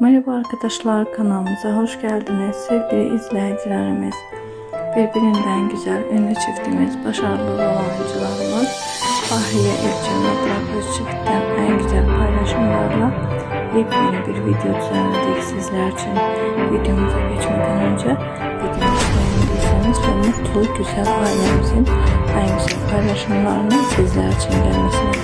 Merhaba arkadaşlar kanalımıza hoş geldiniz sevgili izleyicilerimiz. Birbirinden güzel ünlü çiftimiz, başarılı oyuncularımız Fahriye Elçin ve Burak Özçivit'ten en güzel paylaşımlarla yepyeni bir video düzenledik sizler için. Videomuza geçmeden önce videomuzu beğendiyseniz ve mutlu güzel ailemizin en güzel paylaşımlarının sizler için gelmesini.